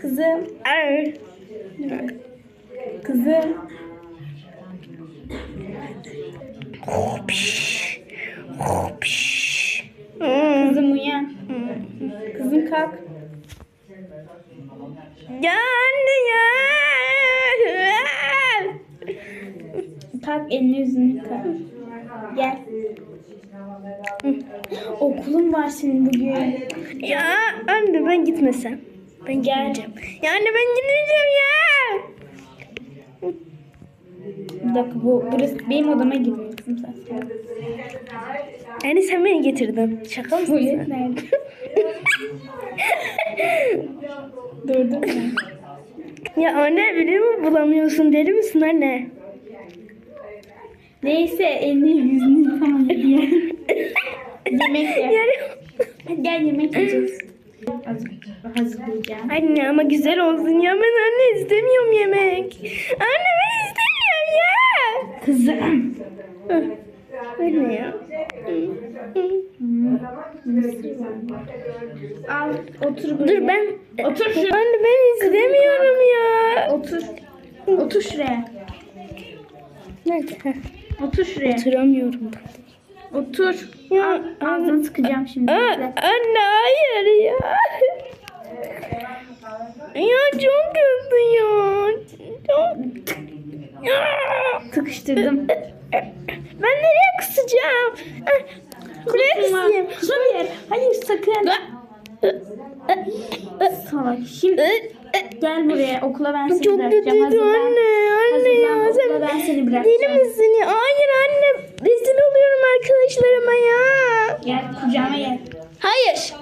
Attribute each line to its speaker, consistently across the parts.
Speaker 1: Kızım.
Speaker 2: Ar.
Speaker 1: Kızım. Kızım uyan. Kızım kalk.
Speaker 2: Ya anne ya.
Speaker 1: Kalk elini yüzünü yıka. Gel. Okulun var senin bugün.
Speaker 2: Ya anne ben gitmesem. Ben geleceğim. Ya anne ben gitmeyeceğim ya.
Speaker 1: Bir dakika bu burası benim odama gidin kızım sen.
Speaker 2: Yani sen beni getirdin. Şaka?
Speaker 1: Tuvalet
Speaker 2: sen?
Speaker 1: nerede? Durdum
Speaker 2: ya anne biliyor musun bulamıyorsun deli misin anne?
Speaker 1: Neyse elini yüzünü yıkama hadi gel. yemek ye.
Speaker 2: Yani...
Speaker 1: Gel yemek yiyeceğiz. Hazır, hazırlayacağım.
Speaker 2: Anne ama güzel olsun ya ben anne istemiyorum yemek. Anne ben istemiyorum ya.
Speaker 1: Kızım.
Speaker 2: Anne ya.
Speaker 1: Al otur buraya.
Speaker 2: Dur ben...
Speaker 1: Otur şuraya.
Speaker 2: Anne ben istemiyorum ya.
Speaker 1: Otur. Otur şuraya.
Speaker 2: Nerede?
Speaker 1: Otur şuraya.
Speaker 2: Oturamıyorum.
Speaker 1: Otur.
Speaker 2: Ya,
Speaker 1: ağzını sıkacağım şimdi.
Speaker 2: Aa,
Speaker 1: Bekle.
Speaker 2: anne hayır ya. Ya çok kötü ya. Çok... Ya.
Speaker 1: Sıkıştırdım.
Speaker 2: Ben nereye kusacağım? Ah, Buraya kusayım.
Speaker 1: Hayır. Hayır sakın. Salak. Şimdi gel buraya. Okula ben seni
Speaker 2: Çok
Speaker 1: bırakacağım.
Speaker 2: kötüydü
Speaker 1: Hazırlan.
Speaker 2: anne. Anne
Speaker 1: Hazırlan,
Speaker 2: ya.
Speaker 1: okula ben seni bırakacağım.
Speaker 2: Deli misin ya? Hayır anne. Rezil oluyorum arkadaşlarıma ya.
Speaker 1: Gel kucağıma gel.
Speaker 2: Hayır.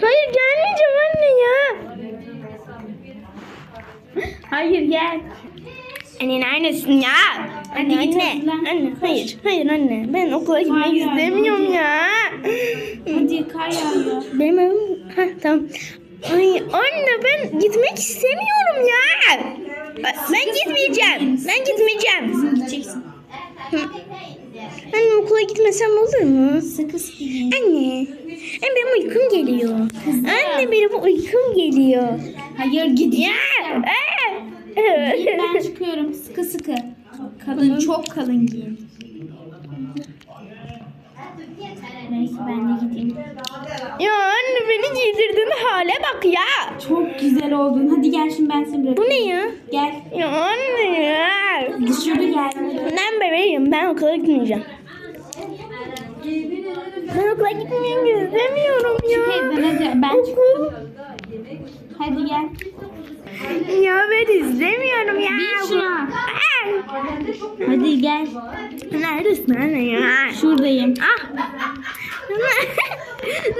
Speaker 2: Hayır gelmeyeceğim anne ya.
Speaker 1: Hayır gel.
Speaker 2: Anne neredesin ya? Anne anne. Anne hayır. Hayır anne. Ben okula gitmek istemiyorum ya.
Speaker 1: Hadi kar yağıyor.
Speaker 2: Benim evim... Heh, tamam. Ay anne ben gitmek istemiyorum ya. Ben gitmeyeceğim. Ben gitmeyeceğim.
Speaker 1: Gideceksin.
Speaker 2: Anne okula gitmesem olur mu?
Speaker 1: Sıkı sıkı giyin.
Speaker 2: Anne. Anne benim uykum geliyor. Anne benim uykum geliyor.
Speaker 1: Hayır! Giyin, ben çıkıyorum. Sıkı sıkı. Kalın çok kalın giyin. Neyse ben de gideyim.
Speaker 2: Ya anne beni giydirdin hale bak ya.
Speaker 1: Çok güzel oldun. Hadi gel şimdi ben seni
Speaker 2: Bu
Speaker 1: bırakayım.
Speaker 2: ne ya?
Speaker 1: Gel.
Speaker 2: Ya anne ya.
Speaker 1: Dışarı gel.
Speaker 2: Ben bebeğim. Ben okula gitmeyeceğim. Ben okula gitmeyi istemiyorum ya.
Speaker 1: Çık evden hadi. Ben çıktım. Hadi gel.
Speaker 2: Ya ben istemiyorum ya.
Speaker 1: Bin şuna. Hadi gel.
Speaker 2: Neredesin anne ya?
Speaker 1: Şuradayım.
Speaker 2: Ah. Neredesin?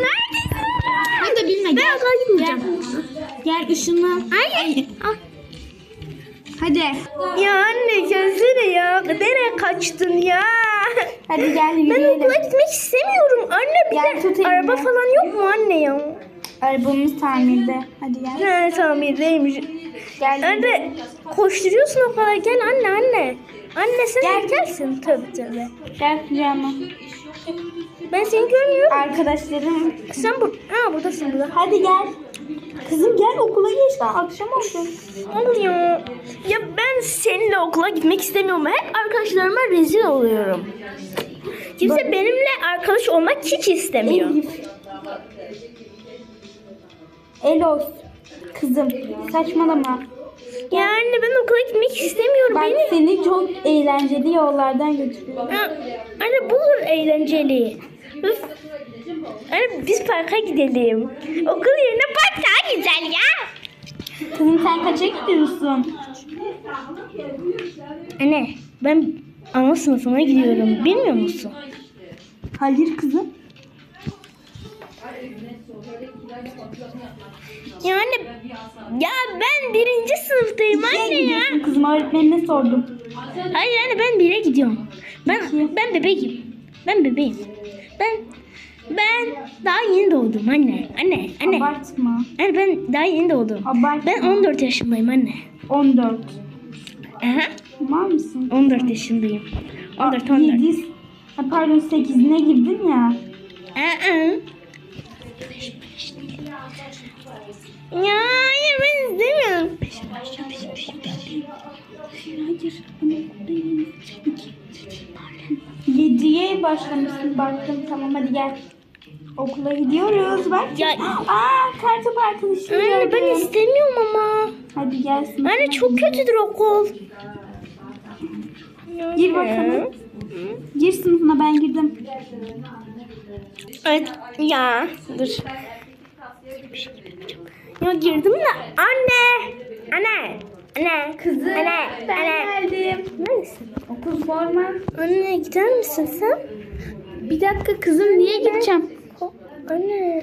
Speaker 1: Bunu da bilme
Speaker 2: Ben
Speaker 1: gel.
Speaker 2: okula gitmeyeceğim.
Speaker 1: Gel ışınla.
Speaker 2: Hayır. Ah.
Speaker 1: Hadi.
Speaker 2: Ya anne gelsene ya. Nereye kaçtın ya?
Speaker 1: Hadi gel
Speaker 2: Ben
Speaker 1: yürüyelim.
Speaker 2: okula gitmek istemiyorum. Anne bir
Speaker 1: Gel
Speaker 2: de araba falan yok mu anne ya?
Speaker 1: Arabamız tamirde. Hadi gel.
Speaker 2: Ne tamirdeymiş.
Speaker 1: Gel.
Speaker 2: Anne koşturuyorsun o kadar. Gel anne anne. Anne sen
Speaker 1: Gel.
Speaker 2: erkensin. Tabii tabii.
Speaker 1: Gel kucağıma.
Speaker 2: Ben seni görmüyorum.
Speaker 1: Arkadaşlarım.
Speaker 2: Sen bu ha, buradasın burada.
Speaker 1: Hadi gel. Kızım gel okula geç daha akşam oldu.
Speaker 2: Oluyor. Ya ben seninle okula gitmek istemiyorum. Hep arkadaşlarıma rezil oluyorum. Kimse benimle arkadaş olmak hiç istemiyor.
Speaker 1: Elif. Elos. Kızım saçmalama.
Speaker 2: Ya anne ben okula gitmek istemiyorum.
Speaker 1: Bak
Speaker 2: Beni...
Speaker 1: seni çok eğlenceli yollardan götürüyorum.
Speaker 2: Anne bulur eğlenceli. Üf. Anne biz parka gidelim. Okul yerine park daha güzel ya.
Speaker 1: Kızım sen kaça gidiyorsun?
Speaker 2: Anne ben ana sınıfına gidiyorum. Bilmiyor musun?
Speaker 1: Hayır kızım.
Speaker 2: Ya anne ya ben birinci sınıftayım
Speaker 1: Nereye
Speaker 2: anne ya.
Speaker 1: kızım? Öğretmenine sordum.
Speaker 2: Hayır anne ben bire gidiyorum. Ben ben bebeğim. Ben bebeğim. Ben ben daha yeni doğdum anne. Anne anne.
Speaker 1: Abartma.
Speaker 2: Anne ben daha yeni doğdum.
Speaker 1: Abartma.
Speaker 2: Ben 14 yaşındayım anne.
Speaker 1: 14.
Speaker 2: Aha.
Speaker 1: Var mısın?
Speaker 2: 14 yaşındayım. 14 14.
Speaker 1: 7. Ha, pardon 8'ine girdin ya.
Speaker 2: Aa. Ya hayır ben istemiyorum.
Speaker 1: Yediye başlamışsın baktım tamam hadi gel. Okula gidiyoruz bak.
Speaker 2: Ya-
Speaker 1: Aa kartop arkadaşım
Speaker 2: Anne ben istemiyorum ama.
Speaker 1: Hadi gelsin.
Speaker 2: Anne çok kötüdür okul.
Speaker 1: Gir bakalım. Gir sınıfına ben girdim.
Speaker 2: Evet ya dur. Ya girdim de anne. Anne. Anne.
Speaker 1: Kızım
Speaker 2: Anne.
Speaker 1: ben
Speaker 2: Anne.
Speaker 1: geldim.
Speaker 2: Neredesin?
Speaker 1: Okul forman.
Speaker 2: Anne gider misin sen?
Speaker 1: Bir dakika kızım niye gideceğim?
Speaker 2: Anne.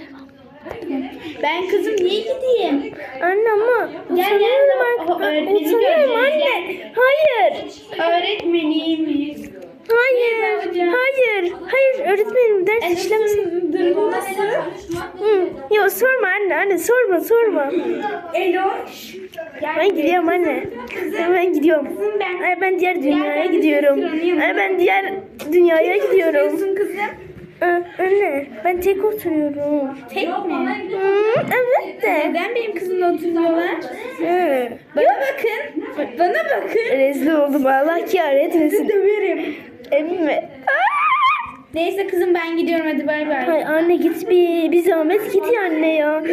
Speaker 1: Ben kızım niye gideyim?
Speaker 2: Anne ama utanıyorum ben. Utanıyorum anne. Hayır.
Speaker 1: Öğretmeniymiş.
Speaker 2: Hayır. Hayır. Hayır öğretmenim ders işlemesin.
Speaker 1: Durumu nasıl?
Speaker 2: Hı. Yo sorma anne anne sorma sorma.
Speaker 1: Eloş.
Speaker 2: Ben gidiyorum anne. Ben gidiyorum.
Speaker 1: ben.
Speaker 2: Ay ben diğer dünyaya gidiyorum. Ay ben diğer dünyaya gidiyorum.
Speaker 1: Kızım.
Speaker 2: Anne ben tek oturuyorum.
Speaker 1: Tek mi?
Speaker 2: Evet de.
Speaker 1: Neden benim kızımla oturuyorlar?
Speaker 2: Hı.
Speaker 1: Bana bakın. Bana bakın.
Speaker 2: Rezil oldum Allah kahretmesin.
Speaker 1: Döverim.
Speaker 2: Emin mi?
Speaker 1: Neyse kızım ben gidiyorum hadi bay bay.
Speaker 2: Ay anne git bir, bir zahmet git ya anne ya.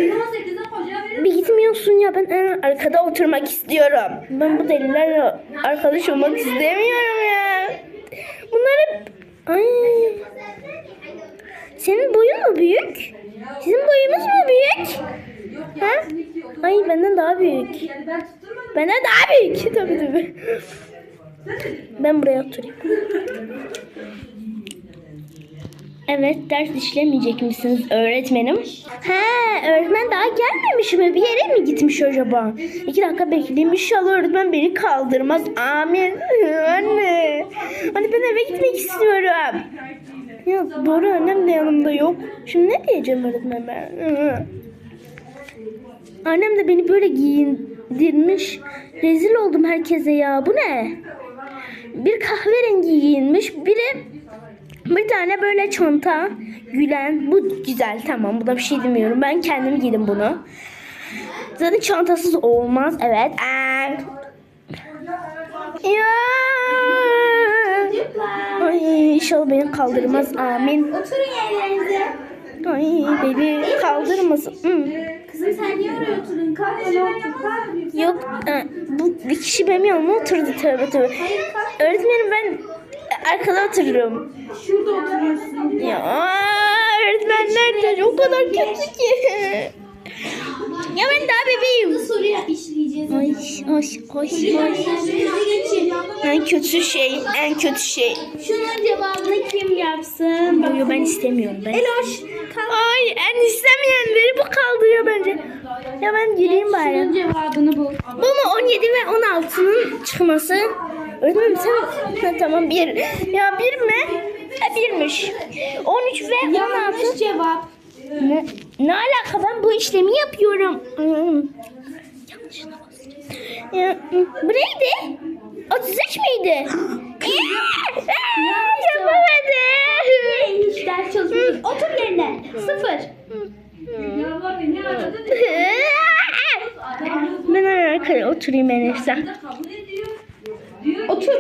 Speaker 2: Bir gitmiyorsun ya ben en arkada oturmak istiyorum. Ben bu delilerle arkadaş olmak istemiyorum ya. Bunlar hep... Ay. Senin boyun mu büyük? Sizin boyumuz mu büyük? Ha? Ay benden daha büyük. Benden daha büyük. Tabii tabii. Ben buraya oturayım. Evet, ders işlemeyecek misiniz öğretmenim? He, öğretmen daha gelmemiş mi? Bir yere mi gitmiş acaba? İki dakika bekleyeyim. İnşallah öğretmen beni kaldırmaz. Amin. Anne. Anne ben eve gitmek istiyorum. Ya doğru annem de yanımda yok. Şimdi ne diyeceğim öğretmen ben? Annem de beni böyle giyindirmiş. Rezil oldum herkese ya. Bu ne? Bir kahverengi giyinmiş. Biri bir tane böyle çanta gülen. Bu güzel tamam. Bu da bir şey demiyorum. Ben kendim giydim bunu. Zaten çantasız olmaz. Evet. Aa. Ya. İnşallah beni kaldırmaz. Amin.
Speaker 1: Oturun yerlerinize.
Speaker 2: Ay beni kaldırmasın. Hı.
Speaker 1: Kızım sen niye oraya oturdun? Kalk öyle otur.
Speaker 2: Yok e, bu bir kişi benim yanıma oturdu tövbe tövbe. Öğretmenim ben arkada otururum.
Speaker 1: Şurada oturuyorsun.
Speaker 2: Ya öğretmenler de o kadar kötü ki. Ya ben daha bebeğim.
Speaker 1: Soruya işleyeceğiz.
Speaker 2: Ay
Speaker 1: geçin.
Speaker 2: En kötü şey, en kötü şey.
Speaker 1: Şunun cevabını kim yapsın?
Speaker 2: Yo, yo, ben istemiyorum ben.
Speaker 1: Eloş.
Speaker 2: Ay en istemeyenleri bu kaldırıyor bence. Ya ben gireyim bari.
Speaker 1: Şunun cevabını bul.
Speaker 2: Bu mu 17 ve 16'nın çıkması? Öğretmenim sen ha, tamam bir. Ya bir mi? E, birmiş. 13 ve 16.
Speaker 1: Yanlış cevap.
Speaker 2: Ne, ne alaka ben bu işlemi yapıyorum. Hmm. Yanlışına basacağım. Ya, hmm, bu neydi? 33 miydi? Yapamadım.
Speaker 1: Hiç ders çalışmıyorsun. Otur yerine. Sıfır.
Speaker 2: ben arkaya oturayım en iyisi.
Speaker 1: Otur.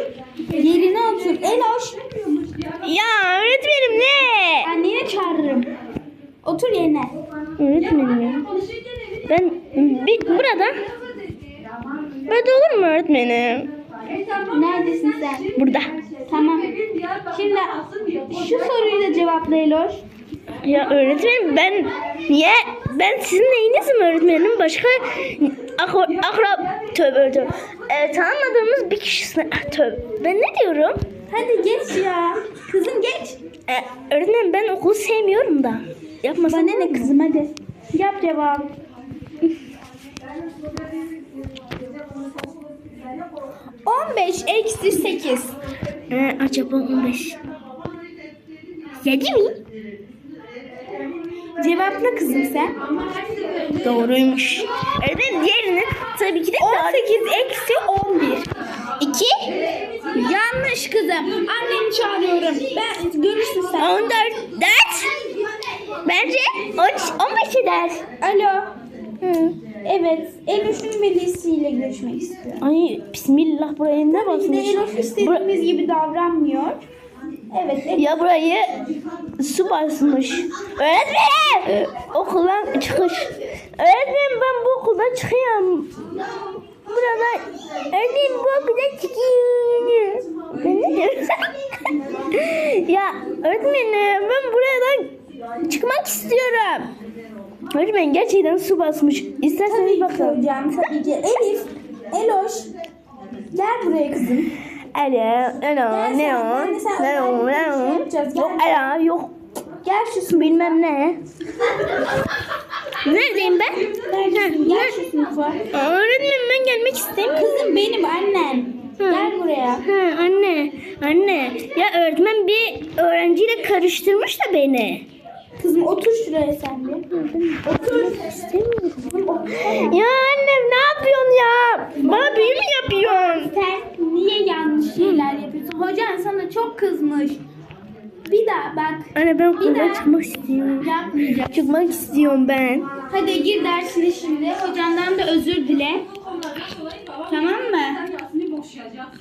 Speaker 1: Yerine otur. Eloş.
Speaker 2: Ya öğretmenim ne?
Speaker 1: Anneni çağırırım. Otur yerine.
Speaker 2: Öğretmenim ya. Ben bir burada. Burada olur mu öğretmenim?
Speaker 1: Neredesin sen?
Speaker 2: Burada.
Speaker 1: Tamam. Şimdi şu soruyu da cevapla Eloş.
Speaker 2: Ya öğretmenim ben niye ben sizin neyinizim öğretmenim? Başka akro, akra tövbe tövbe. Ee, tanımadığımız bir kişisine ah, tövbe. Ben ne diyorum?
Speaker 1: Hadi geç ya. Kızım geç.
Speaker 2: Ee, öğretmenim ben okulu sevmiyorum da. Yapmasam
Speaker 1: Bana ne kızım hadi. Yap cevap. On beş eksi sekiz.
Speaker 2: Ee, acaba 15. 7 mi?
Speaker 1: Cevapla kızım sen.
Speaker 2: Doğruymuş. Öğretmenim diğerini tabii ki de
Speaker 1: On sekiz eksi on bir.
Speaker 2: 2
Speaker 1: Yanlış kızım. Anneni çağırıyorum. Ben görürsün sen.
Speaker 2: 14 4 Bence 15 eder.
Speaker 1: Alo.
Speaker 2: Hı.
Speaker 1: Evet. Eloş'un velisiyle görüşmek istiyorum.
Speaker 2: Ay bismillah buraya ne
Speaker 1: Bir de
Speaker 2: basmış?
Speaker 1: Eloş istediğimiz gibi davranmıyor. Evet. Eloş.
Speaker 2: Ya burayı su basmış. Öğretmenim! Ee, okuldan çıkış. Öğretmenim ben bu okuldan çıkıyorum. Burada öğretmenim bu okuldan çıkıyorum. Ben ne diyorum? ya öğretmenim ben buradan çıkmak istiyorum. Öğretmen gerçekten su basmış. İsterseniz
Speaker 1: Tabii ki
Speaker 2: bakın.
Speaker 1: hocam. Tabii ki. Elif. Eloş. Gel buraya kızım.
Speaker 2: Alo, alo, ne o? Ne o, ne
Speaker 1: şey
Speaker 2: o?
Speaker 1: yapacağız,
Speaker 2: Yok, alo, yok.
Speaker 1: Gel şu.
Speaker 2: Bilmem ne. Neredeyim ben?
Speaker 1: Neredesin? Gel şu sınıfa.
Speaker 2: Öğretmenim ben gelmek istemiyorum.
Speaker 1: Kızım benim annen. Gel buraya.
Speaker 2: Ha, anne, anne. Ya öğretmen bir öğrenciyle karıştırmış da beni.
Speaker 1: Kızım otur şuraya sen bir. Otur.
Speaker 2: İstemiyorum. Ya annem ne yapıyorsun ya? Bana büyü mü yapıyorsun?
Speaker 1: Sen niye yanlış şeyler yapıyorsun? Hocan sana çok kızmış. Bir daha bak.
Speaker 2: Anne ben okuldan çıkmak istiyorum.
Speaker 1: Yapmayacak.
Speaker 2: Çıkmak istiyorum ben.
Speaker 1: Hadi gir dersine şimdi. Hocandan da özür dile. Tamam mı?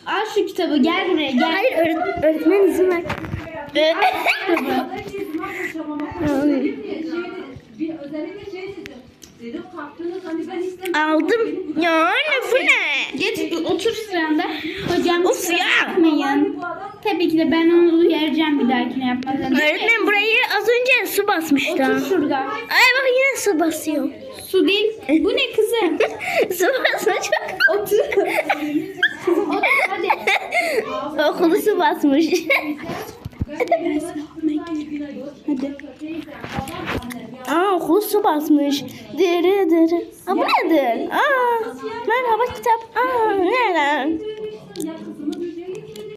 Speaker 1: Al şu kitabı gel buraya gel.
Speaker 2: Hayır öğret- öğretmen izin ver. Aldım. Ya anne bu ne?
Speaker 1: Geç otur sıranda. Hocam
Speaker 2: Of
Speaker 1: kusura
Speaker 2: ya.
Speaker 1: bakmayın. Tabii ki de ben onu uyaracağım bir dahakine yapmazlarına.
Speaker 2: Öğretmen burayı az önce su basmıştı.
Speaker 1: Otur şurada.
Speaker 2: Ay bak yine su basıyor.
Speaker 1: Su değil. Bu ne kızım?
Speaker 2: su basma çok.
Speaker 1: Otur. Otur hadi.
Speaker 2: Okulu su basmış.
Speaker 1: Hadi.
Speaker 2: Aa kuzu basmış. Dere dere. Aa bu nedir? Aa merhaba kitap. Aa neler?